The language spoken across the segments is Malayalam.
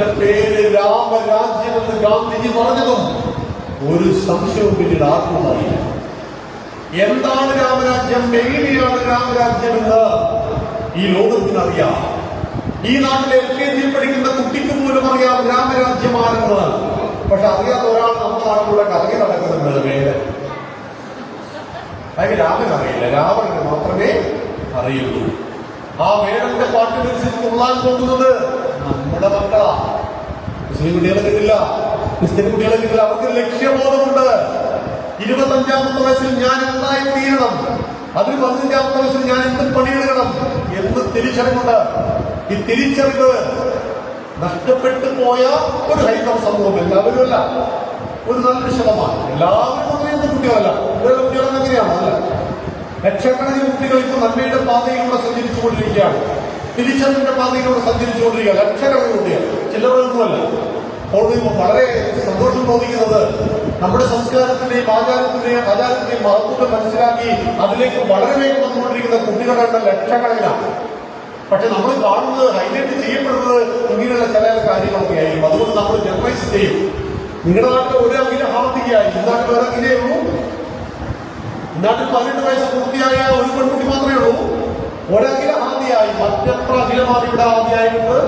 രാജ്യത്തിന്റെ പേര് രാമരാജ്യം എന്ന് ഗാന്ധിജി പറഞ്ഞതും ഒരു സംശയവും പിന്നീട് ആത്മമായില്ല എന്താണ് രാമരാജ്യം? എങ്ങനെയാണ് രാമരാജ്യം എന്ന് ഈ ലോകത്തിനറിയാം. ഈ നാട്ടിലെ എൽ കെ ജിയിൽ പഠിക്കുന്ന കുട്ടിക്ക് പോലും അറിയാം രാമരാജ്യമാണെന്ന് പക്ഷെ അറിയാത്ത ഒരാൾ നമ്മുടെ നാട്ടിലൂടെ കറങ്ങി നടക്കുന്നുണ്ട് വേദൻ അയാൾക്ക് രാമൻ അറിയില്ല. രാവണന് മാത്രമേ അറിയുള്ളൂ. ആ വേടന്റെ പാട്ടിനനുസരിച്ച് കൊള്ളാൻ പോകുന്നത് നമ്മുടെ മക്കളാ മുസ്ലിം കുട്ടികളെ കിട്ടില്ല. ക്രിസ്ത്യൻ കുട്ടികളെ കിട്ടില്ല. അവർക്ക് ലക്ഷ്യബോധമുണ്ട്. ഇരുപത്തഞ്ചാമത്തെ വയസ്സിൽ ഞാൻ എന്തായി തീരണം? അതിന് പതിനഞ്ചാമത്തെ വയസ്സിൽ ഞാൻ എന്ത് പണിയെടുക്കണം? എന്ന് തിരിച്ചറിവുണ്ട്. ഈ തിരിച്ചറിവ് നഷ്ടപ്പെട്ടു പോയ ഒരു ഹൈന്ദവ സമൂഹം എല്ലാവരും അല്ല ഒരു നല്ല ശതമാനം. എല്ലാവരും എന്ത് കുട്ടികളല്ല. ഇവരുടെ കുട്ടികളൊന്നും അല്ല. ലക്ഷക്കണക്കിന് കുട്ടികൾ ഇപ്പൊ നന്മയുടെ പാതയിലൂടെ സഞ്ചരിച്ചുകൊണ്ടിരിക്കുകയാണ്. തിരിച്ചറിവിന്റെ പാതയിലൂടെ സഞ്ചരിച്ചുകൊണ്ടിരിക്കുക. ലക്ഷക്കണക്കിന് കുട്ടികൾ ചില്ലറൊന്നുമല്ല അപ്പോൾ വളരെ സന്തോഷം തോന്നിക്കുന്നത് നമ്മുടെ സംസ്കാരത്തിന്റെയും ആചാരത്തിന്റെയും ആചാരത്തിന്റെയും മഹത്വത്തെ മനസ്സിലാക്കി അതിലേക്ക് വളരെ വേഗം വന്നുകൊണ്ടിരിക്കുന്ന കുട്ടികളുടെ ലക്ഷക്കണക്കിനാണ്. പക്ഷെ നമ്മൾ കാണുന്നത് ഹൈലൈറ്റ് ചെയ്യപ്പെടുന്നത് ഇങ്ങനെയുള്ള ചില കാര്യങ്ങളൊക്കെ ആയിരിക്കും അതുകൊണ്ട് നമ്മൾ ജനറൈസ് ചെയ്യും. നിങ്ങളുടെ നാട്ടിൽ ഒരു അഖില ഹാർദികയായി. ഇന്നാട്ടിൽ അഖിലേ ഉള്ളൂ. ഈ നാട്ടിൽ പതിനെട്ട് വയസ്സ് പൂർത്തിയായ ഒരു പെൺകുട്ടി മാത്രമേ ഉള്ളൂ. ഒരഖില ഹാദിയായി മറ്റെത്ര അഖിലമാണ് ഇവിടെ ഹാദിയായിട്ടുണ്ട്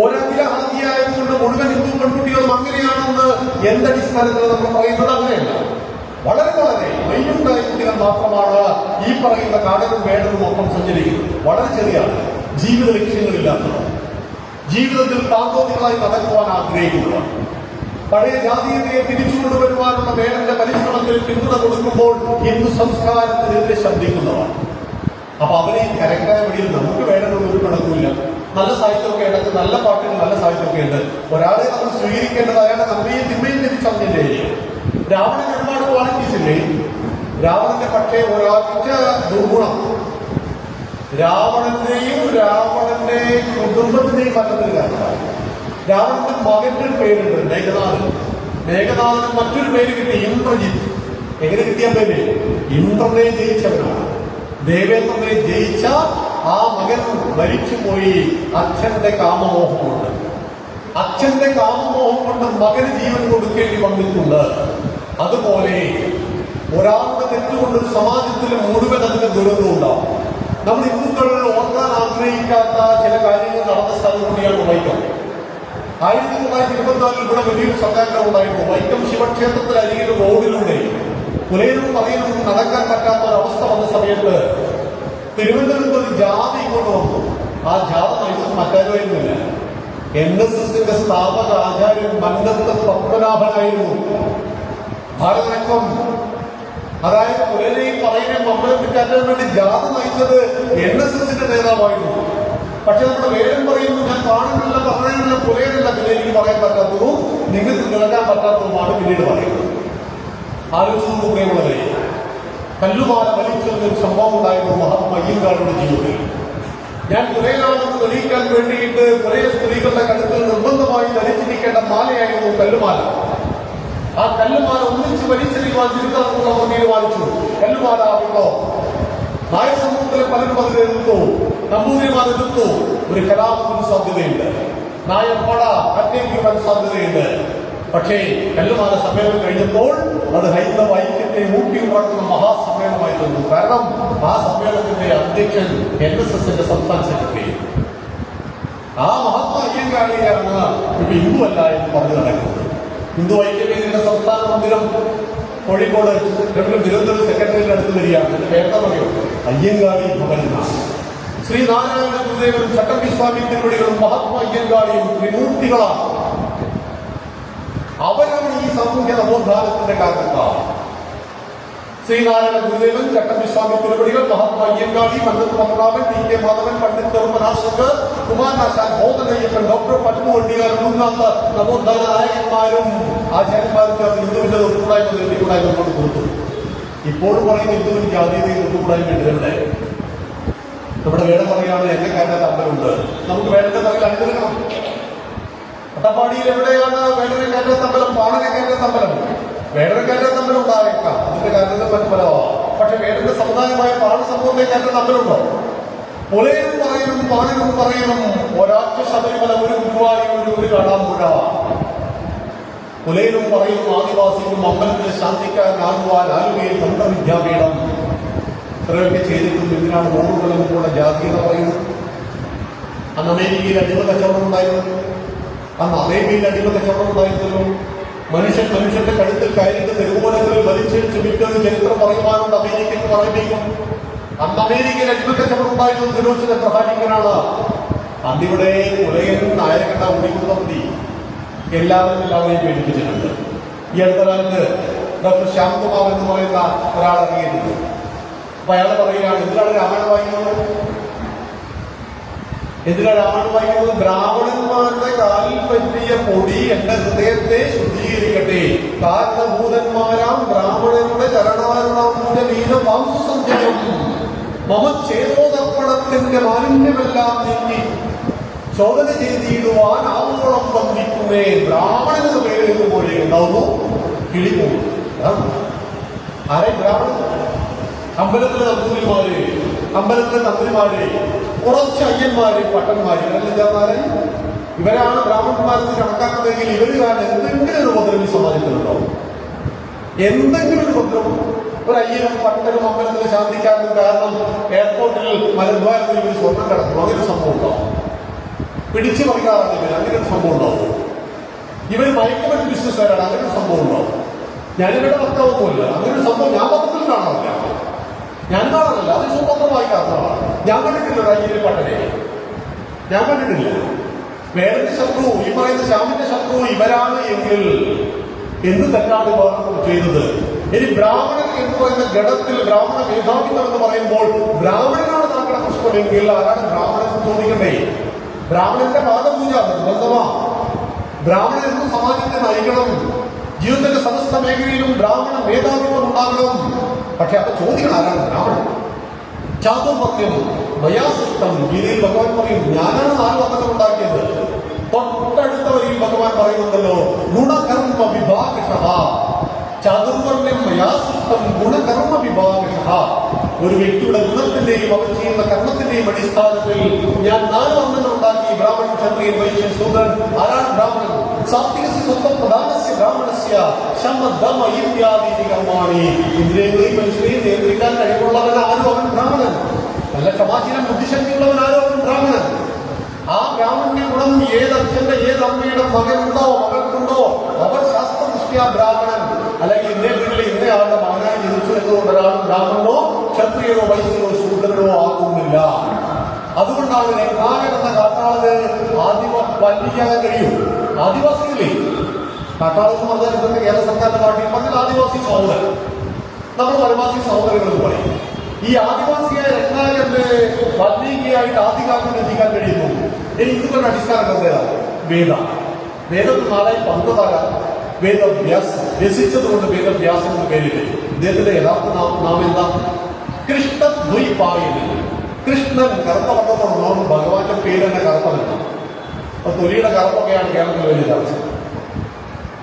ഒരഖില ഹാദിയായതുകൊണ്ട് മുഴുവൻ ഹിന്ദു പെൺകുട്ടികളും അങ്ങനെയാണെന്ന് എന്റെ അടിസ്ഥാനത്തിൽ നമ്മൾ പറയുന്നത് അങ്ങനെയല്ല. വളരെ വളരെ കുട്ടികൾ മാത്രമാണ് ഈ പറയുന്ന കാടനും വേടനും ഒപ്പം സഞ്ചരിക്കുന്നത്. വളരെ ചെറിയ ജീവിത ലക്ഷ്യങ്ങളില്ലാത്തത് ജീവിതത്തിൽ താന്തോതികളായി നടക്കുവാൻ ആഗ്രഹിക്കുന്നത് പഴയ ജാതീയതയെ തിരിച്ചു കൊണ്ടുവരുവാനുള്ള വേടന്റെ പരിശ്രമത്തിൽ പിന്തുണ കൊടുക്കുമ്പോൾ ഹിന്ദു സംസ്കാരത്തിനെതിരെ ശബ്ദിക്കുന്നവർ. അപ്പൊ അവരെ ഈ കരക്കായ വഴിയിൽ നമുക്ക് വേണമെന്ന് ഒരു കണക്കുമില്ല. നല്ല സാഹിത്യമൊക്കെ ഉണ്ട് നല്ല പാട്ടുകൾ നല്ല സാഹിത്യമൊക്കെ ഉണ്ട്. ഒരാളെ നമ്മൾ സ്വീകരിക്കേണ്ടത് അയാളുടെ നന്മയും തിന്മയും തിരിച്ചറിഞ്ഞില്ലേ രാവണൻ ഒരുപാട് ക്വാളിറ്റീസ് രാവണന്റെ പക്ഷേ ഒരാഴ്ച ദുർഗുണം. രാവണന്റെയും രാവണന്റെ കുടുംബത്തിന്റെയും മറ്റൊരു കാരണമാണ് രാവണന്റെ മകന്റെ പേരുണ്ട് മേഘനാഥൻ. മേഘനാഥന് മറ്റൊരു പേര് കിട്ടി ഇന്ദ്രജിത്ത്. എങ്ങനെ കിട്ടിയ പേര്? ഇന്ദ്രനെ ജയിച്ചവനാണ്. ദേവേന്ദ്രനെ ജയിച്ച ആ മകൻ മരിച്ചുപോയി. അച്ഛന്റെ കാമമോഹമുണ്ട്. അച്ഛന്റെ കാമമോഹം കൊണ്ട് മകന് ജീവൻ കൊടുക്കേണ്ടി വന്നിട്ടുണ്ട്. അതുപോലെ ഒരാളുടെ തെറ്റുകൊണ്ട് ഒരു സമാജത്തിൽ മുഴുവൻ അതിന്റെ ദുരന്തമുണ്ടാവും നമ്മൾ ഹിന്ദുക്കൾ ഓർക്കാൻ ആഗ്രഹിക്കാത്ത ചില കാര്യങ്ങൾ നടന്ന സ്ഥലം കൂടിയാണ് വൈക്കം. ആയിരത്തി തൊള്ളായിരത്തി ഇരുപത്തിനാലിൽ ഇവിടെ വലിയൊരു സത്യാഗ്രഹം ഉണ്ടായിരുന്നു. വൈക്കം ശിവക്ഷേത്രത്തിൽ അരികിൽ റോഡിലൂടെ പുലയനും പറയുന്നതും നടക്കാൻ പറ്റാത്ത ഒരവസ്ഥ വന്ന സമയത്ത് തിരുവനന്തപുരത്ത് ഒരു ജാഥ ഇങ്ങോട്ട് വന്നു. ആ ജാഥ നയിച്ചത് മറ്റാരുമായിരുന്നില്ല എൻ എസ് എസിന്റെ സ്ഥാപക ആചാര്യൻ മന്നത്ത് പത്മനാഭനായിരുന്നു. ഭാരതരക്കം അതായത് പുലരെയും പറയുകയും അമ്പലത്തിൽ കയറ്റാൻ വേണ്ടി ജാഥ നയിച്ചത് എൻ എസ് എസിന്റെ നേതാവായിരുന്നു. പക്ഷെ നമ്മുടെ വേദം പറയുന്നു ഞാൻ കാണുന്നില്ല പറയുന്നില്ല പുലയനില്ല പിന്നെ എനിക്ക് പറയാൻ പറ്റാത്തതും നിങ്ങൾക്ക് കേൾക്കാൻ പറ്റാത്തതുമാണ് പിന്നീട് പറയുന്നത്. ആലോചിച്ചു പ്രിയമുള്ളവരെ കല്ലുമാല ഒരു സംഭവം ഉണ്ടായിരുന്നു മഹാത്മാ അയ്യങ്കാളുടെ ജീവിതത്തിൽ. ഞാൻ പുലയനാണെന്ന് തെളിയിക്കാൻ വേണ്ടിയിട്ട് കുറേ സ്ത്രീകളുടെ കഴുത്തിൽ നിർബന്ധമായി ധരിച്ചിരിക്കേണ്ട മാലയായിരുന്നു കല്ലുമാല ആ കല്ലുമാല ഒന്നിച്ച് വലിച്ചെറിയുവാൻ തിരുത്തറക്കുള്ളവർ തീരുമാനിച്ചു കല്ലുമാല ആകുമ്പോ നായർ സമൂഹത്തിലെ പലരും അതിൽ എതിർത്തു നമ്പൂതിരിമാർ എതിർത്തു. ഒരു കലാപത്തിന് സാധ്യതയുണ്ട്. നായർ പട അറ്റേക്കുവാൻ സാധ്യതയുണ്ട്. പക്ഷേ കല്ലുമാല സമ്മേളനം കഴിഞ്ഞപ്പോൾ അത് ഹൈന്ദവ ഐക്യത്തെ ഊട്ടി ഉണർത്തുന്ന മഹാസമ്മേളനമായി തോന്നുന്നു കാരണം ആ സമ്മേളനത്തിന്റെ അധ്യക്ഷൻ എൻ എസ് എസിന്റെ സംസ്ഥാന സെക്രട്ടറി. ആ മഹാത്മാ അയ്യങ്കാളിയാണ് ഇപ്പൊ ഹിന്ദു അല്ല എന്ന് പറഞ്ഞു നടക്കുന്നത്. ഹിന്ദു ഐക്യവേദിയുടെ സംസ്ഥാന മന്ദിരം കോഴിക്കോട് തിരുവനന്തപുരം സെക്രട്ടറിയുടെ അടുത്ത് വരികയാണ്. പേരുടെ പറയും അയ്യങ്കാളി ഭവനാണ്. ശ്രീനാരായണ ഗുരുദേവനും ചട്ടമ്പി സ്വാമി തിരുവടികളും മഹാത്മാ അയ്യങ്കാളിയും ത്രിമൂർത്തികളാണ്. സാമൂഹ്യ നവോത്ഥാനത്തിന്റെ കാരണക്കാർ ശ്രീനാരായണ ഗുരുദേവൻ ചട്ടമ്പി സ്വാമി തിരുവടികൾ മഹാത്മാ അയ്യങ്കാളി മന്നത്ത് പത്മനാഭൻ ടി കെ മാധവൻ പണ്ഡിറ്റ് കറുപ്പനാശങ്കർ കുമാരനാശാൻ ബോധനയ്യപ്പൻ ഡോക്ടർ പത്മു വണ്ടികാർ മൂന്നാമത്തെ നവോത്ഥാന നായകന്മാരും ആചാര്യന്മാരും ചേർന്ന് ഹിന്ദുവിന്റെ തൊട്ടുകൂടായ്മ നെല്ലിക്കൂടായ്മ കൊണ്ട് കൊടുത്തു. ഇപ്പോഴും പറയുന്ന ഹിന്ദുവിന് ജാതീയതയും തൊട്ടുകൂടായ്മ എവിടെ നമ്മുടെ വേടം പറയാണ് എന്നെ കയറ്റാത്ത അമ്പലമുണ്ട് നമുക്ക് വേണ്ടത് തമ്മിൽ അനുഗ്രഹണം അട്ടപ്പാടിയിൽ എവിടെയാണ് വേടനെ കയറ്റാത്ത അമ്പലം പാണനെ കയറ്റാത്ത സമ്പലം ഉണ്ടായേക്കാം. അതിന്റെ കാര്യത്തിൽ മറ്റു പക്ഷെ വേടന്റെ സമുദായമായ പാണ സമൂഹത്തെ കയറ്റാത്ത അമ്പലമുണ്ടോ പുലയനും പറയണം പാണനും പറയണം. ഒരാഴ്ച ശബരിമല ഒരു ഗുരുവായൂർ ഒരു കടാമ്പുഴ. പുലയനും പറയും ആദിവാസിക്കും ശാന്തിക്കാൻ ആകുവാൻ ആലുവയിൽ തന്ത്രവിദ്യാപീഠം ഇത്രയൊക്കെ ചെയ്തിട്ടും എന്തിനാണ് നൂറുകൊല്ലം കൂടെ ജാതി എന്ന് പറയുന്നത്? അന്ന് അമേരിക്കയിൽ അടിമ കച്ചവടം ഉണ്ടായിരുന്നു. അന്ന് അറേബ്യയിൽ അടിമ കച്ചവടം ഉണ്ടായിരുന്നല്ലോ മനുഷ്യൻ മനുഷ്യന്റെ കഴുത്തിൽ കയറിട്ട് തെരുവോലത്തിൽ വലിച്ചെടുത്ത് വിറ്റത് ചരിത്രം പറയുവാനുണ്ട് അമേരിക്കയിൽ പറയിപ്പിക്കും അന്ന് അമേരിക്കയിൽ അടിമ കച്ചവടം ഉണ്ടായിരുന്നത് ദിനോച്ചിന്റെ പ്രധാനികനാണ് അന്നിവിടെ ഉലയൻ നായകണ്ട ഉടിക്കുന്ന മതി എല്ലാവരും എല്ലാവരെയും പേടിപ്പിച്ചിട്ടുണ്ട്. ഈ അടുത്ത കാലത്ത് ഡോക്ടർ ശ്യാംകുമാർ എന്ന് പറയുന്ന ഒരാൾ അറിയുന്നത് അപ്പൊ അയാൾ പറയുകയാണ് എന്തിനാണ് രാമായണം വായിക്കുന്നത്? എന്തിനാണ് വായിക്കുന്നത്? ബ്രാഹ്മണന്മാരുടെ കാലിൽ പറ്റിയ പൊടി എന്റെ ഹൃദയത്തെ ശുദ്ധീകരിക്കട്ടെ. കാരണഭൂതന്മാരാം ബ്രാഹ്മണരുടെ ചരണാരുണ വീര വാംസുസഞ്ചയം മമ മാലിന്യമെല്ലാം നീക്കി ചോദന ചെയ്തിടുവാൻ ആവോളം വന്നിക്കുന്നേ ബ്രാഹ്മണൻ എന്ന് പേര് പോലെ ഉണ്ടാവുന്നു അതാണ്. ആരെ? ബ്രാഹ്മണൻ. അമ്പലത്തിലെ നമ്പൂരിമാരെ അമ്പലത്തിലെ തന്ത്രിമാര്. കുറച്ച് അയ്യന്മാരും പട്ടന്മാര് അല്ലെങ്കിൽ ഇവരാണ് ബ്രാഹ്മണന്മാരെന്ന് കണക്കാക്കുന്നതെങ്കിൽ ഇവർ കാരണം എന്തെങ്കിലും ഒരു ഉപദ്രവം സമാജത്തിലുണ്ടാവും എന്തെങ്കിലും ഒരു ഉപദ്രവം. ഒരു അയ്യനും പട്ടനും അമ്പലത്തിന് ശാന്തിക്കാരനും കാരണം എയർപോർട്ടിൽ മലദ്വാരത്തിൽ ഇവർ സ്വർണം കിടക്കുന്നു അങ്ങനെ ഒരു സംഭവം ഉണ്ടാവും പിടിച്ചു പറിക്കാറാണ് ഇവർ അങ്ങനെ ഒരു സംഭവം ഉണ്ടാവും ഇവർ മയക്കുമരുന്ന് ബിസിനസ്സുകാരാണ് അങ്ങനെ ഒരു സംഭവം ഉണ്ടാവും ഞാനിവരുടെ ഭർത്താവൊന്നുമില്ല അങ്ങനെ ഒരു സംഭവം ഞാൻ പത്രത്തിൽ കാണാറില്ല. ഞാൻ കാണുന്നില്ല. അത് പത്രം വായിക്കാത്തതാണ് ഞാൻ കണ്ടിട്ടില്ല ഒരു അയ്യന് പട്ടനെ. ഞാൻ കണ്ടിട്ടില്ല. വേറെ ശത്രു ഈ പറയുന്ന ശ്യാമിന്റെ ശത്രു ഇവരാണ് എങ്കിൽ എന്ത് തെറ്റാണ് ചെയ്തത്? ഇനി ബ്രാഹ്മണൻ എന്ന് പറയുന്ന ഘടത്തിൽ ബ്രാഹ്മണ മേധാവിത്വം എന്ന് പറയുമ്പോൾ ബ്രാഹ്മണനാണ് താങ്കളുടെ പ്രശ്നമെങ്കിൽ ആരാണ് ബ്രാഹ്മണൻ എന്ന് ചോദിക്കണ്ടേ? ബ്രാഹ്മണന്റെ പാദപൂജ നിർബന്ധമാ ബ്രാഹ്മണൻ എന്ന് സമാജത്തെ നയിക്കണം? ജീവിതത്തിന്റെ സമസ്ത മേഖലയിലും ബ്രാഹ്മണ മേധാവിത്വം ഉണ്ടാകണം. പക്ഷെ അപ്പൊ ചോദിക്കണം ആരാണ് ബ്രാഹ്മണൻ ചാതുർവർഗ്യം മയാസിഷ്ടം ഗീതയിൽ ഭഗവാൻ പറയും ഞാനാണ് നാല് വർണങ്ങൾ ഉണ്ടാക്കിയത്. തൊട്ടടുത്ത വരിയിൽ ഭഗവാൻ പറയുന്നുണ്ടല്ലോ ഗുണകർമ്മ വിഭാഗഷ ചാതുർവർണ്യം മയാസിഷ്ടം ഗുണകർമ്മ വിഭാഗഷ ഒരു വ്യക്തിയുടെ ഗുണത്തിന്റെയും അവർ ചെയ്യുന്ന കർമ്മത്തിന്റെയും അടിസ്ഥാനത്തിൽ ഞാൻ നാല് വർണങ്ങൾ ഉണ്ടാക്കി. ബ്രാഹ്മണൻ ക്ഷത്രിയൻ വൈശ്യൻ ശൂദ്രൻ ആരാണ് ബ്രാഹ്മണൻ സാത്വികസ്യ സ്വന്തം പ്രധാനസ്യ ബ്രാഹ്മണസ്യ ശമ ദമ ഇത്യാദി കർമാണി ഇന്ദ്രിയങ്ങളെയും മനുഷ്യരെയും നിയന്ത്രിക്കാൻ കഴിവുള്ളവൻ ആരും അവൻ ബ്രാഹ്മണൻ നല്ല ക്ഷമാശീലം ബുദ്ധിശക്തിയുള്ളവൻ ആരും അവൻ ബ്രാഹ്മണൻ ആ ബ്രാഹ്മണ്യ ഗുണം ഏത് അച്ഛന്റെ ഏത് അമ്മയുടെ മകനുണ്ടോ മകൾക്കുണ്ടോ അവർ ശാസ്ത്രദൃഷ്ടിയ ബ്രാഹ്മണൻ അല്ലെങ്കിൽ ഇന്നേ വീട്ടിലെ ഇന്നേ ആളുടെ മകനായി ജനിച്ചു എന്നുകൊണ്ട് ഒരാൾ ബ്രാഹ്മണനോ ക്ഷത്രിയനോ വൈശ്യനോ ശൂദ്രനോ ആകുന്നില്ല അതുകൊണ്ടാണ് രംഗാകൻ എന്ന കാട്ടാളന് ആദിവ വല്ലിക്കാൻ കഴിയും. ആദിവാസികളില്ലേ? കാട്ടാളൻ എന്ന് പറഞ്ഞാൽ ഇന്നത്തെ കേരള സർക്കാരിന്റെ പാർട്ടി പറഞ്ഞാൽ ആദിവാസി സഹോദരൻ. നമ്മൾ പരമാവധി സഹോദരങ്ങൾ എന്ന് പറയും. ഈ ആദിവാസിയായ രംഗാകന്റെ വാൽമീകിയായിട്ട് ആദികാലം എത്തിക്കാൻ കഴിയുന്നു. ഇനി ഇതുകൊണ്ട് അടിസ്ഥാന ഗ്രന്ഥേതാണ് വേദ. വേദത്തിൽ നാളെ പന്തതാര വേദവ്യാസ് രസിച്ചതുകൊണ്ട് വേദവ്യാസം എന്ന് പേരില്ലേ ഇദ്ദേഹത്തിന്റെ യഥാർത്ഥ നാം നാം എന്താ കൃഷ്ണദ്വൈപായനൻ കൃഷ്ണൻ കറുത്ത വട്ടത്തോടുള്ളതുകൊണ്ട് ഭഗവാന്റെ പേര് തന്നെ കറുത്തവല്ല അപ്പൊ തൊലിയുടെ കറുപ്പൊക്കെയാണ് കേരളത്തിൽ വലിയ ചർച്ച.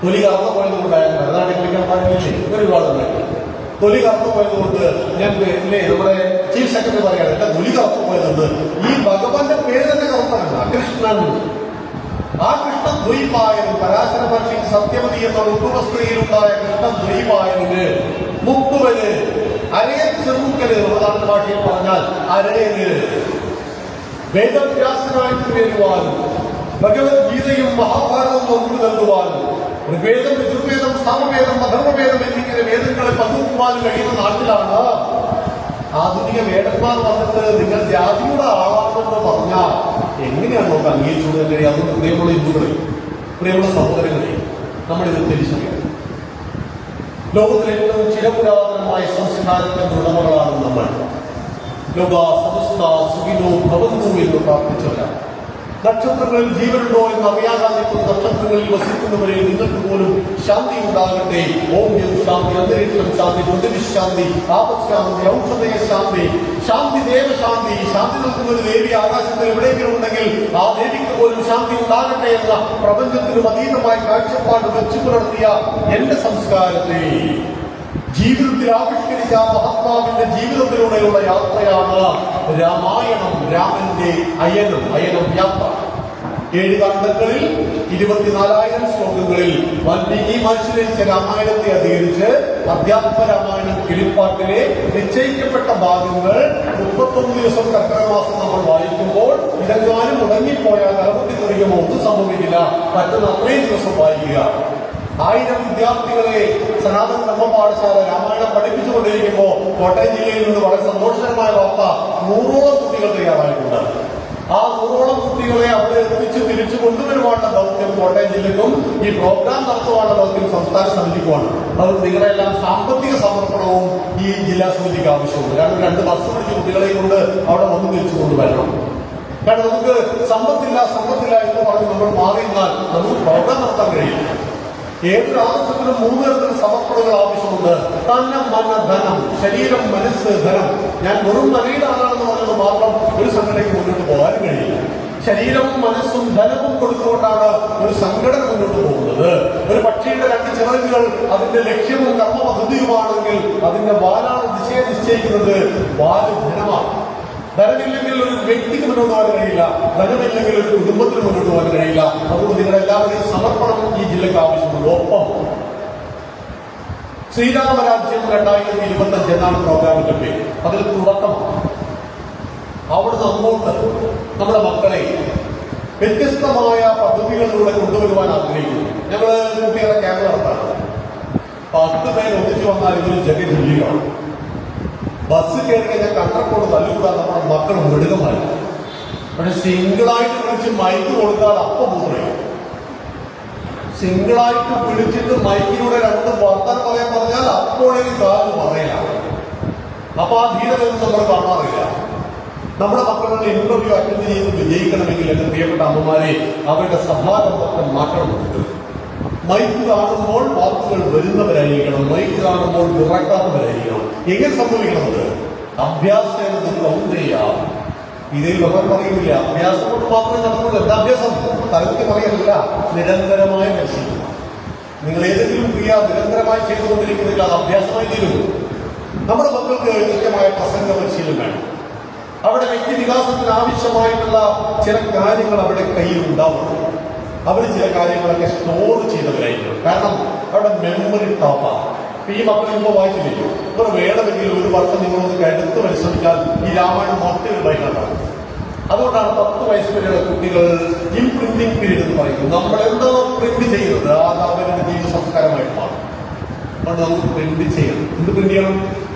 തൊലി കറുത്ത പോയതുകൊണ്ട് ഭരതനാട്യം കളിക്കാൻ പാടില്ലേ? ഒരുപാടുണ്ടായി തൊലി കറന്നു പോയതുകൊണ്ട് ഞാൻ ഇല്ലേ നമ്മുടെ ചീഫ് സെക്രട്ടറി പറയാണ് എന്റെ തൊലി പോയത് പോയതുകൊണ്ട് ഈ ഭഗവാന്റെ പേര് തന്നെ കറുത്തല്ല കൃഷ്ണൻ. ആ കൃഷ്ണൻ ദ്വൈപായനും പരാശര പക്ഷി സത്യമതി എന്ന ഉപവസ്ത്രീയിലുണ്ടായ കൃഷ്ണൻ ദ്വൈപായനന് മുക്കുവന് അരയൻ ചെറുക്കൽ പ്രധാന ഭാഷയിൽ പറഞ്ഞാൽ അരയന് വേദവ്യാസനായിട്ട് വരുവാനും ഭഗവത്ഗീതയും മഹാഭാരതവും നമുക്ക് നൽകുവാനും ഋഗ്വേദം യജുർവേദം സാമവേദം അധർമ്മവേദം എന്നിങ്ങനെ വേദങ്ങളെ പങ്കുവെക്കുവാനും കഴിയുന്ന നാട്ടിലാണ് ആധുനിക വേടന്മാർ വന്നിട്ട് നിങ്ങൾ ജാതിയുടെ ആളാണെന്ന് പറഞ്ഞാൽ എങ്ങനെയാണ് നമുക്ക് അംഗീകരിച്ചുകൊണ്ട് കഴിയുക അതുകൊണ്ട് പ്രിയമുള്ള ഹിന്ദുക്കളെ പ്രിയമുള്ള സഹോദരങ്ങളെ നമ്മളിത് തിരിച്ചറിയണം ലോകത്തിലെ ഏറ്റവും ചിരപുരാതനമായ സംസ്കാരത്തിന്റെ ഉടമകളാണ് നമ്മൾ. ലോക സമസ്ത സുഖിനോ ഭവന്തു എന്ന് പ്രാർത്ഥിച്ചവരാണ്. നക്ഷത്രങ്ങളിൽ ജീവനുണ്ടോ എന്ന് അറിയാതാനിപ്പോൾ നക്ഷത്രങ്ങളിൽ വസിക്കുന്നവരെ നിങ്ങൾക്ക് പോലും ശാന്തി ഉണ്ടാകട്ടെ. ഓം ശാന്തി അന്തരീക്ഷം ശാന്തി പ്രതിവിശാന്തി ആപത്ശാന്തി ഔഷധയ ശാന്തി ശാന്തി ദേവശാന്തി ശാന്തി നൽകുന്ന ഒരു ദേവി ആകാശത്തിൽ എവിടെയെങ്കിലും ഉണ്ടെങ്കിൽ ആ ദേവിക്ക് പോലും ശാന്തി ഉണ്ടാകട്ടെ എന്ന പ്രപഞ്ചത്തിനും അതീതമായ കാഴ്ചപ്പാട് വെച്ചു പുലർത്തിയ എന്റെ സംസ്കാരത്തെ. ജീവിതത്തിൽ ആവിഷ്കരിച്ച മഹാത്മാവിന്റെ ജീവിതത്തിലൂടെയുള്ള യാത്രയാണ് രാമായണം രാമന്റെ അയനം അയനം യാത്ര. ഏഴ് കാണ്ഡങ്ങളിൽ ഇരുപത്തിനാലായിരം ശ്ലോകങ്ങളിൽ വാൽമീകി രചിച്ച രാമായണത്തെ അധികരിച്ച് അധ്യാത്മ രാമായണം കിളിപ്പാട്ടിലെ നിശ്ചയിക്കപ്പെട്ട ഭാഗങ്ങൾ മുപ്പത്തൊന്ന് ദിവസം കർക്കിടകമാസം നമ്മൾ വായിക്കുമ്പോൾ ഇതെങ്ങാനും മുടങ്ങിപ്പോയാൽ തലമുട്ടി തുടങ്ങിയമോ ഒന്നും സംഭവിക്കില്ല. പറ്റുന്ന അത്രയും ദിവസം വായിക്കുക. ആയിരം വിദ്യാർത്ഥികളെ സനാതന ധർമ്മ പാഠശാല രാമായണം പഠിപ്പിച്ചുകൊണ്ടിരിക്കുമ്പോൾ കോട്ടയം ജില്ലയിൽ നിന്ന് വളരെ സന്തോഷകരമായ വാർത്ത നൂറോളം കുട്ടികൾ തയ്യാറായിട്ടുണ്ട്. ആ നൂറോളം കുട്ടികളെ അവിടെ എത്തിച്ച് തിരിച്ചു കൊണ്ടുവരുവാനുള്ള ദൗത്യം കോട്ടയം ജില്ലക്കും ഈ പ്രോഗ്രാം നടത്തുവാനുള്ള ദൗത്യം സംസ്ഥാന സമിതിക്കുമാണ്. അത് നിങ്ങളെല്ലാം സാമ്പത്തിക സമർപ്പണവും ഈ ജില്ലാ സമിതിക്ക് ആവശ്യമുണ്ട്. കാരണം രണ്ട് ബസ് പിടിച്ച് കുട്ടികളെ കൊണ്ട് അവിടെ വന്ന് തിരിച്ചു കൊണ്ടുവരണം. കാരണം നമുക്ക് സമ്പത്തില്ല സമ്പത്തില്ല എന്ന് പറഞ്ഞ് നമ്മൾ മാറിയിരുന്നാൽ നമുക്ക് പ്രോഗ്രാം നടത്താൻ കഴിയില്ല. ഏതൊരു ആവശ്യത്തിനും മൂന്ന് തരത്തിൽ സമർപ്പണങ്ങൾ ആവശ്യമുണ്ട്. തന്നെ മന ധനം. ശരീരം മനസ്സ് ധനം. ഞാൻ വെറും മനയുടെ ആളാണെന്ന് പറഞ്ഞത് മാത്രം ഒരു സംഘടനയ്ക്ക് മുന്നോട്ട് പോകാൻ കഴിയില്ല. ശരീരവും മനസ്സും ധനവും കൊടുത്തുകൊണ്ടാണ് ഒരു സംഘടന മുന്നോട്ട് പോകുന്നത്. ഒരു പക്ഷിയുടെ രണ്ട് ചിറകുകൾ അതിന്റെ ലക്ഷ്യവും കർമ്മ പദ്ധതിയുമാണെങ്കിൽ അതിന്റെ വാലാണ് ദിശയെ നിശ്ചയിക്കുന്നത്. വാൽ ധനമാണ്. ധനമില്ലെങ്കിൽ ഒരു വ്യക്തിക്ക് മുന്നോട്ട് പോകാൻ കഴിയില്ല. ധനമില്ലെങ്കിൽ ഒരു കുടുംബത്തിന് മുന്നോട്ട് പോകാൻ കഴിയില്ല. അതുകൊണ്ട് നിങ്ങളുടെ എല്ലാവരുടെയും സമർപ്പണം ഈ ജില്ലയ്ക്ക് ആവശ്യമുള്ളൂ ഒപ്പം ശ്രീരാമരാജ്യം രണ്ടായിരത്തി ഇരുപത്തി അഞ്ച് എന്നാണ് പ്രോഗ്രാമിന്റെ പേര്. അതിൽ തുടക്കമാണ് അവിടുന്ന് അങ്ങോട്ട് നമ്മുടെ മക്കളെ വ്യത്യസ്തമായ പദ്ധതികളിലൂടെ കൊണ്ടുവരുവാൻ ആഗ്രഹിക്കുന്നു. ഞങ്ങൾ കുട്ടികളെ ക്യാമ്പ് നടത്താറുണ്ട്. പത്ത് പേര് ഒന്നിച്ചു വന്നാൽ ഇതൊരു ജഗജുല്യമാണ് ബസ് കയറി കഴിഞ്ഞാൽ തല്ലുകൂടാൻ നമ്മുടെ മക്കൾ മൃഗമായി. പക്ഷെ സിംഗിളായിട്ട് വിളിച്ച് മൈക്ക് കൊടുത്താൽ അപ്പൊ മൂത്രയും സിംഗിളായിട്ട് വിളിച്ചിട്ട് മൈക്കിലൂടെ രണ്ട് വർത്തനം പറയാൻ പറഞ്ഞാൽ അപ്പോഴേക്കും കാലം പറയാം അപ്പൊ ആ ധീരതൊന്നും നമ്മൾ കാണാറില്ല. നമ്മുടെ മക്കളുടെ ഇന്റർവ്യൂ അറ്റൻഡ് ചെയ്ത് വിജയിക്കണമെങ്കിൽ എന്റെ പ്രിയപ്പെട്ട അമ്മമാരെ അവരുടെ സഭാകമ്പത്തെ മാറ്റണമെന്നുണ്ട് മൈക്ക് കാണുമ്പോൾ വാക്കുകൾ വരുന്നവരായിരിക്കണം. മൈക്ക് കാണുമ്പോൾ വിറക്കാത്തവരായിരിക്കണം എങ്ങനെ സംഭവിക്കണത് അഭ്യാസം കൗന്ദര്യ ഇതിൽ അവർ പറയുന്നില്ല. അഭ്യാസം കൊണ്ട് മാത്രമേ നടക്കുള്ളൂ. എന്താ അഭ്യാസം? തലത്തിൽ പറയാനില്ല. നിരന്തരമായ പരിശീലനം നിങ്ങൾ ഏതെങ്കിലും ക്രിയ നിരന്തരമായി ചെയ്തുകൊണ്ടിരിക്കുന്നില്ല അത് അഭ്യാസമായി തീരും. നമ്മുടെ മക്കൾക്ക് കൃത്യമായ പ്രസംഗ പരിശീലനം വേണം. അവിടെ വ്യക്തി വികാസത്തിന് ആവശ്യമായിട്ടുള്ള ചില കാര്യങ്ങൾ അവിടെ കയ്യിൽ ഉണ്ടാവണം. അവർ ചില കാര്യങ്ങളൊക്കെ സ്റ്റോർ ചെയ്തവരായിരിക്കും. കാരണം അവരുടെ മെമ്മറി ടോപ്പാണ് ഈ മക്കൾ ഇപ്പോൾ വായിച്ചില്ലേ ഇവർ വേണമെങ്കിൽ ഒരു വർഷം നിങ്ങളൊന്ന് എടുത്ത് പരിശ്രമിച്ചാൽ ഈ രാമായണം മൊത്തം വായിക്കാണ്ടാണ് അതുകൊണ്ടാണ് പത്ത് വയസ്സ് വരെയുള്ള കുട്ടികൾ ഇംപ്രിന്റിംഗ് പീരീഡ് എന്ന് പറയുന്നത്. നമ്മൾ എന്തോ പ്രിന്റ് ചെയ്യുന്നത്? ആ അവരുടെ ജീവിത സംസ്കാരമായിട്ട് അതുകൊണ്ട് നമുക്ക് പ്രിന്റ് ചെയ്യണം. എന്ത് പ്രിന്റ് ചെയ്യണം?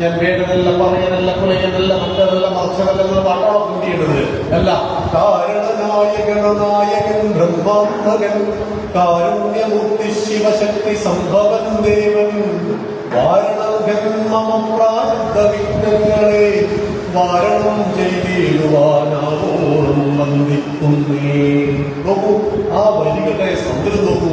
ഞാൻ വേണ്ടതല്ല പറയാനല്ല കുലയനല്ല മറ്റതല്ല മറിച്ചതല്ല പാട്ടാണ് കൂട്ടിയിടുന്നത്. അല്ല കാരണനായകൻ നായകൻ ബ്രഹ്മാത്മകൻ കാരുണ്യമൂർത്തി ശിവശക്തി സംഭവൻ ദേവൻ വാരണഘൻ മമ പ്രാരബ്ധ വിഘ്നങ്ങളെ വാരണം ചെയ്തിടുവാനാവോളം വന്ദിക്കുന്നേ. നോക്കൂ ആ വരികളുടെ സൗന്ദര്യം നോക്കൂ.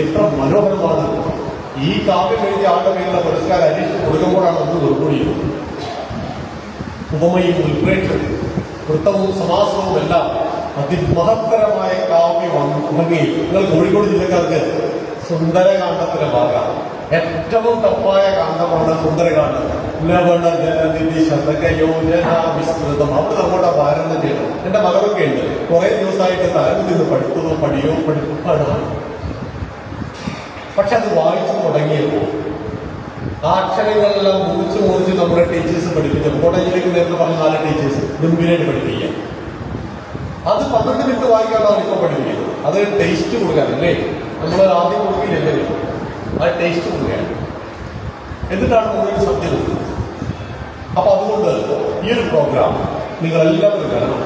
എത്ര മനോഹരമാണ്. ഈ കാവ്യം എഴുതിയ ആളുടെ പുരസ്കാരം അന്വേഷിച്ച് കൊടുക്കുമ്പോഴാണ് നമ്മൾ നിർമ്മിക്കുന്നത് ഉപമയും ഉൽപ്രേക്ഷയും വൃത്തവും സമാസവും എല്ലാം അതിമഹത്തരമായ കാവ്യം ഭംഗിയിൽ നിങ്ങൾ കോഴിക്കോട് ജില്ലക്കാർക്ക് സുന്ദരകാന്ഡത്തിലെ ഭാഗം ഏറ്റവും ടഫായ കാന്തമാണ് സുന്ദരകാന്ഡം. ലവണ ജലനിധി വിസ്തൃതം അവിടെ നമ്മുടെ ചെയ്യണം. എന്റെ മകളൊക്കെ ഉണ്ട്. കുറെ ദിവസമായിട്ട് തലത്തിൽ നിന്ന് പഠിത്തതോ പഠിയോ പഠിപ്പാണ് പക്ഷെ അത് വായിച്ചു തുടങ്ങിയപ്പോൾ ആ അക്ഷരങ്ങളെല്ലാം മുറിച്ച് മുറിച്ച് നമ്മുടെ ടീച്ചേഴ്സ് പഠിപ്പിച്ചു കോട്ടേജിലേക്ക് നേരത്തെ പറഞ്ഞ നാല് ടീച്ചേഴ്സ് ഗംഭീരമായിട്ട് പഠിപ്പിക്കുക. അത് പന്ത്രണ്ട് മിനിറ്റ് വായിക്കാനാണ് ഇപ്പൊ പഠിപ്പിക്കുന്നത് അത് ടേസ്റ്റ് കൊടുക്കാനല്ലേ? നമ്മൾ ആദ്യം കൊടുക്കില്ലല്ലേ. ആ ടേസ്റ്റ് കൊടുക്കുകയാണ്. എന്നിട്ടാണ് നമ്മളൊരു സത്യം കൊടുക്കുന്നത്. അപ്പൊ അതുകൊണ്ട് ഈ ഒരു പ്രോഗ്രാം നിങ്ങൾ എല്ലാവരും കാണണം.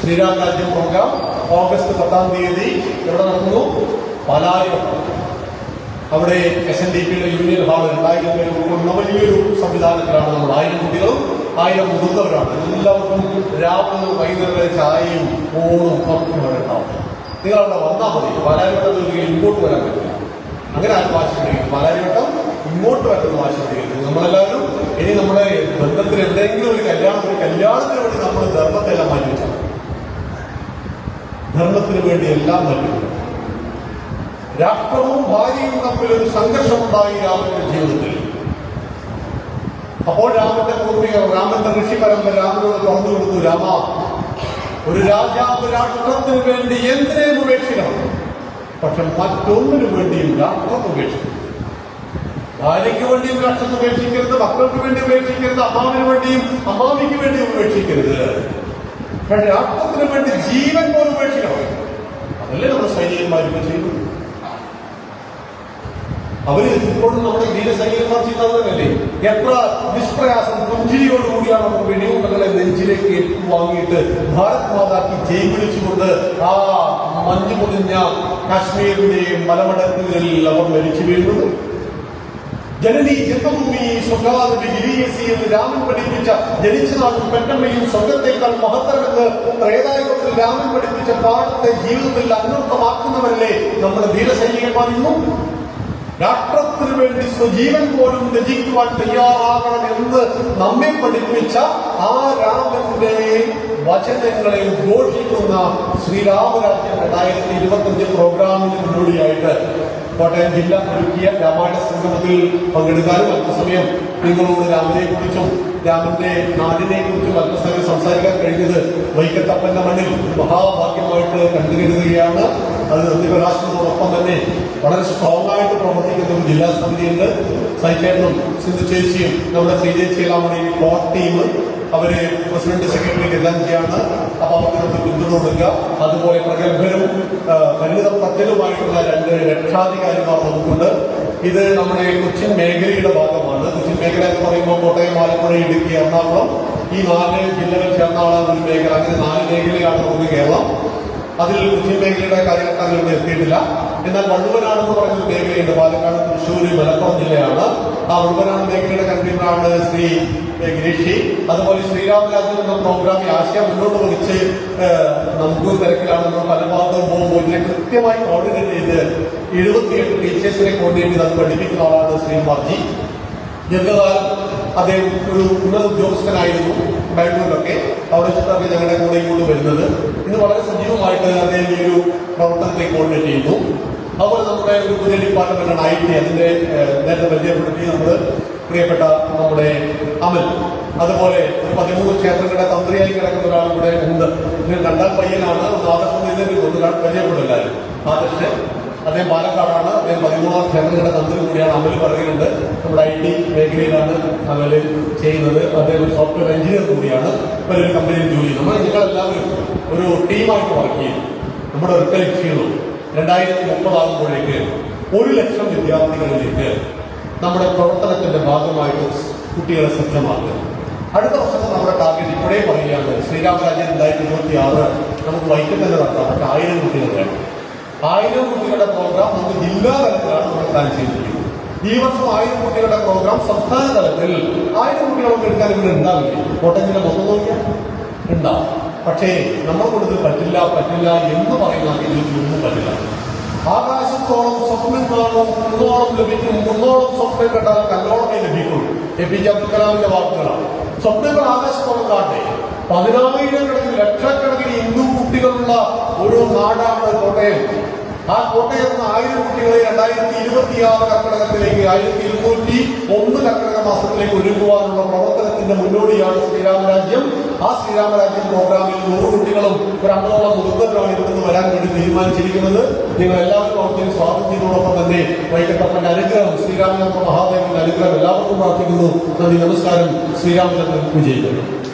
ശ്രീരാം പ്രോഗ്രാം ഓഗസ്റ്റ് പത്താം തീയതി എവിടെ നടക്കുന്നു? പാലാരിവട്ടം. അവിടെ എസ് എൻ ഡി പിയുടെ യൂണിയൻ ഹാൾ രണ്ടായിരം പേര് ഉൾക്കൊള്ളുന്ന വലിയൊരു സംവിധാനത്തിലാണ് നമ്മൾ. ആയിരം കുട്ടികളും ആയിരം മുതിർന്നവരാണ്. എല്ലാവർക്കും രാവിലെ വൈകുന്നേരം ചായയും ഊണും ഒക്കെ അവിടെ ഉണ്ടാവും. നിങ്ങൾ അവിടെ വന്നാൽ മതി. പാലാരിവട്ടത്തിൽ ഇങ്ങോട്ട് വരാൻ പറ്റില്ല. അങ്ങനെ ആരും വാശി പിടിക്കരുത് പാലാരിവട്ടം ഇങ്ങോട്ട് പറ്റുന്ന വാശി നമ്മളെല്ലാവരും ഇനി നമ്മുടെ ബന്ധത്തിൽ എന്തെങ്കിലും ഒരു കല്യാണം ഒരു കല്യാണത്തിന് വേണ്ടി നമ്മൾ ധർമ്മത്തെ എല്ലാം മാറ്റി വെച്ചാൽ ധർമ്മത്തിന് വേണ്ടി എല്ലാം മാറ്റി. രാഷ്ട്രവും ഭാര്യയും തമ്മിൽ ഒരു സംഘർഷമുണ്ടായി രാമന്റെ ജീവിതത്തിൽ. അപ്പോൾ രാമന്റെ പൂർവികർ രാമന്റെ ഋഷി പരമ്പര രാമനോട് തുറന്നു കൊടുത്തു രാമ ഒരു രാജാവ് രാഷ്ട്രത്തിന് വേണ്ടി എന്തിനേയും ഉപേക്ഷിക്കണം. പക്ഷെ മറ്റൊന്നിനു വേണ്ടിയും രാഷ്ട്രം ഉപേക്ഷിക്കണം. ഭാര്യയ്ക്ക് വേണ്ടി രാഷ്ട്രം ഉപേക്ഷിക്കരുത് മക്കൾക്ക് വേണ്ടി ഉപേക്ഷിക്കരുത് അമ്മാവിന് വേണ്ടിയും അമ്മാവിക്ക് വേണ്ടിയും ഉപേക്ഷിക്കരുത്. പക്ഷെ രാഷ്ട്രത്തിന് വേണ്ടി ജീവൻ പോലും ഉപേക്ഷിക്കണം. അതല്ലേ നമ്മുടെ സൈനികന്മാരിപ്പോ ചെയ്യുന്നത്? അവർ ഇപ്പോഴും നമ്മുടെ ധീരസൈനികന്മാർ ചെയ്യുന്നതല്ലേ എത്ര നിഷ്പ്രയാസം പുഞ്ചിരിയോടുകൂടിയാണ് അവർ വെടിയുണ്ടകളെ നെഞ്ചിലേക്ക് വാങ്ങിയിട്ട് ഭാരത് മാതാക്കി ജയ് വിളിച്ചുകൊണ്ട് ആ മഞ്ഞു പൊതിഞ്ഞ കാശ്മീരിന്റെയും മലമടക്കുകളിൽ അവർ മരിച്ചു വീഴുന്നത്. ജനനി ജന്മഭൂമി സ്വകാര്യ ഗിരീയസി എന്ന് രാമൻ പഠിപ്പിച്ച ജനിച്ച നാളും പെറ്റമ്മയും സ്വർഗത്തേക്കാൾ മഹത്തരമെന്ന് ത്രേതായുഗത്തിൽ രാമൻ പഠിപ്പിച്ച പാഠത്തെ ജീവിതത്തിൽ അന്വർത്ഥമാക്കുന്നവരല്ലേ നമ്മുടെ ധീരസൈനികന്മാർ ഇന്നും രാഷ്ട്രത്തിന് വേണ്ടി സ്വജീവൻ പോലും രചിക്കുവാൻ തയ്യാറാകണം എന്ന് നമ്മെ പഠിപ്പിച്ച ആ രാമന്റെ വചനങ്ങളെ ഘോഷിക്കുന്ന ശ്രീരാമരാജ്യം രണ്ടായിരത്തി ഇരുപത്തഞ്ച് പ്രോഗ്രാമിന് മുന്നോടിയായിട്ട് കോട്ടയം ജില്ല ഒരുക്കിയ രാമായണ സംഗമത്തിൽ പങ്കെടുക്കാനും അല്പസമയം നിങ്ങളോട് രാമനെ കുറിച്ചും രാമന്റെ നാടിനെ കുറിച്ചും അല്പസമയം സംസാരിക്കാൻ കഴിഞ്ഞത് വൈക്കത്തപ്പന്റെ മണ്ണിൽ മഹാഭാഗ്യമായിട്ട് കണ്ടുകരുതുകയാണ് അത് ദിവരാഷ്ട്രത്തോടൊപ്പം തന്നെ വളരെ സ്ട്രോങ് ആയിട്ട് പ്രവർത്തിക്കുന്ന ഒരു ജില്ലാ സമിതിയുണ്ട്. സൈക്കേട്ടനും സിന്ധു ചേച്ചിയും നമ്മുടെ ശ്രീചേച്ചി എല്ലാം കോർ ടീം അവർ പ്രസിഡന്റ് സെക്രട്ടറിക്ക് എല്ലാം ചെയ്യാണ്. അപ്പൊ അവർക്ക് പിന്തുണ കൊടുക്കുക അതുപോലെ പ്രഗത്ഭരും പരിണിത പരിണിതപ്രജ്ഞരുമായിട്ടുള്ള രണ്ട് രക്ഷാധികാരിമാർ നമുക്കുണ്ട്. ഇത് നമ്മുടെ കൊച്ചിൻ മേഖലയുടെ ഭാഗമാണ്. കൊച്ചിൻ മേഖല എന്ന് പറയുമ്പോൾ കോട്ടയം ആലപ്പുഴ ഇടുക്കി എറണാകുളം. ഈ നാല് ജില്ലകൾ ചേർന്നാണ് ഒരു മേഖല. അങ്ങനെ നാല് മേഖലയാണ് നമുക്ക് കേരളം. അതിൽ കൃഷി മേഖലയുടെ കാര്യങ്ങൾ അതിലൊന്നും എത്തിയിട്ടില്ല എന്നാൽ വള്ളുവനാണെന്ന് പറയുന്ന മേഖലയുണ്ട്. പാലക്കാട് തൃശ്ശൂർ മലപ്പുറം ജില്ലയാണ്. ആ വള്ളുവനാട് മേഖലയുടെ കൺവീനറാണ് ശ്രീ ഗിരീഷി. അതുപോലെ ശ്രീരാമരാജൻ എന്ന പ്രോഗ്രാം ആശയം മുന്നോട്ട് വഹിച്ച് നമുക്ക് തിരക്കിലാണ്. നമ്മൾ പല ഭാഗത്തും പോകുമ്പോൾ ഇതിനെ കൃത്യമായി കോർഡിനേറ്റ് ചെയ്ത് എഴുപത്തിയെട്ട് ടീച്ചേഴ്സിനെ കോർഡിനേറ്റ് ചെയ്ത് അത് പഠിപ്പിക്കുന്ന ആളാണ് ശ്രീ മർജി. ദീർഘകാലം അദ്ദേഹം ഒരു ഉന്നത ഉദ്യോഗസ്ഥനായിരുന്നു ബാംഗ്ലൂരിലൊക്കെ. വെച്ചിട്ടൊക്കെ ഞങ്ങളുടെ കൂടെ ഇങ്ങോട്ട് വരുന്നത്. ഇന്ന് വളരെ സജീവമായിട്ട് അദ്ദേഹം ഈ ഒരു പ്രവർത്തനത്തെ കോർഡിനേറ്റ് ചെയ്യുന്നു. അതുപോലെ നമ്മുടെ ഒരു പുതിയ ഡിപ്പാർട്ട്മെന്റാണ് ഐ ടി അതിന്റെ നേരത്തെ പരിചയപ്പെടുത്തി നമ്മൾ പ്രിയപ്പെട്ട നമ്മുടെ അമൽ. അതുപോലെ ഒരു പതിമൂന്ന് ക്ഷേത്രങ്ങളുടെ തന്ത്രിയായി കിടക്കുന്ന ഒരാൾ കൂടെ ഉണ്ട്. കണ്ടാൽ പയ്യനാണ്. ആദർശം ഒന്ന് പരിചയപ്പെടില്ലായിരുന്നു ആദർശ് അദ്ദേഹം പാലക്കാടാണ്. അദ്ദേഹം പതിമൂന്നാം ക്ഷേത്രങ്ങളുടെ തന്ത്രി കൂടിയാണ് അമൽ പറയുന്നുണ്ട് നമ്മുടെ ഐ ടി മേഖലയിലാണ് അമൽ ചെയ്യുന്നത്. അദ്ദേഹം ഒരു സോഫ്റ്റ്വെയർ എഞ്ചിനീയർ കൂടിയാണ്. ഒരു കമ്പനിയിൽ ജോലി നമ്മൾ നിങ്ങളെല്ലാവരും ഒരു ടീമായിട്ട് വർക്ക് ചെയ്യുന്നു. നമ്മുടെ ഒറ്റ ലക്ഷ്യങ്ങളും രണ്ടായിരത്തി മുപ്പതാകുമ്പോഴേക്ക് ഒരു ലക്ഷം വിദ്യാർത്ഥികളിലേക്ക് നമ്മുടെ പ്രവർത്തനത്തിന്റെ ഭാഗമായിട്ട് കുട്ടികളെ സജ്ജമാക്കുക. അടുത്ത വർഷത്തെ നമ്മുടെ ടാർഗറ്റ് ഇപ്പോഴേ പറയുകയാണ് ശ്രീരാമരാജ്യം രണ്ടായിരത്തി ഇരുപത്തി ആറ് നമുക്ക് വൈക്കം തന്നെ നടത്താം. പക്ഷെ ആയിരം ആയിരം കുട്ടികളുടെ പ്രോഗ്രാം നമുക്ക് ജില്ലാ തലത്തിലാണ് നമ്മൾ ചെയ്തിരിക്കുന്നത്. ഈ വർഷം ആയിരം കുട്ടികളുടെ പ്രോഗ്രാം സംസ്ഥാന തലത്തിൽ. ആയിരം കുട്ടികളൊക്കെ എടുക്കാൻ ഇവിടെ ഉണ്ടാവില്ല? കോട്ടയത്തിന്റെ മൊത്തം നോക്കിയാൽ ഉണ്ടാവും പക്ഷേ നമ്മൾ കൊടുത്ത് പറ്റില്ല പറ്റില്ല എന്ന് പറയുന്ന ഇതിൽ ഒന്നും പറ്റില്ല. ആകാശത്തോളം സ്വപ്നം കാണും കുന്നോളം ലഭിക്കും കുന്നോളം സ്വപ്നം കണ്ടാൽ കല്ലോളമേ ലഭിക്കും. എ പി ജെ അബ്ദുൽ കലാമിന്റെ വാക്കുകളാണ്. സ്വപ്നങ്ങൾ ആകാശത്തോളം കാണട്ടെ. പതിനായിരക്കണക്കിന് ലക്ഷക്കണക്കിന് ഇന്നും കുട്ടികളുള്ള ഒരു നാടാണ് കോട്ടയം. ആ കോട്ടയം നിന്ന് ആയിരം കുട്ടികളെ രണ്ടായിരത്തി ഇരുപത്തിയാറ് കർക്കിടകത്തിലേക്ക് ആയിരത്തി ഇരുന്നൂറ്റി ഒന്ന് കർക്കിടക മാസത്തിലേക്ക് ഒരുക്കുവാനുള്ള പ്രവർത്തനത്തിന്റെ മുന്നോടിയാണ് ശ്രീരാമരാജ്യം. ആ ശ്രീരാമരാജ്യം പ്രോഗ്രാമിൽ നൂറ് കുട്ടികളും ഒരു അമ്പതോളം മുതിർന്നവരാണ് നിന്ന് വരാൻ വേണ്ടി തീരുമാനിച്ചിരിക്കുന്നത്. നിങ്ങൾ എല്ലാവർക്കും അവർക്കും സ്വാഗതം ചെയ്തതോടൊപ്പം തന്നെ വൈകിട്ടപ്പന്റെ അനുഗ്രഹം ശ്രീരാമചന്ദ്ര മഹാദേവന്റെ അനുഗ്രഹം എല്ലാവർക്കും പ്രാർത്ഥിക്കുന്നു. നന്ദി നമസ്കാരം. ശ്രീരാമചന്ദ്രൻ വിജയിക്കുന്നു.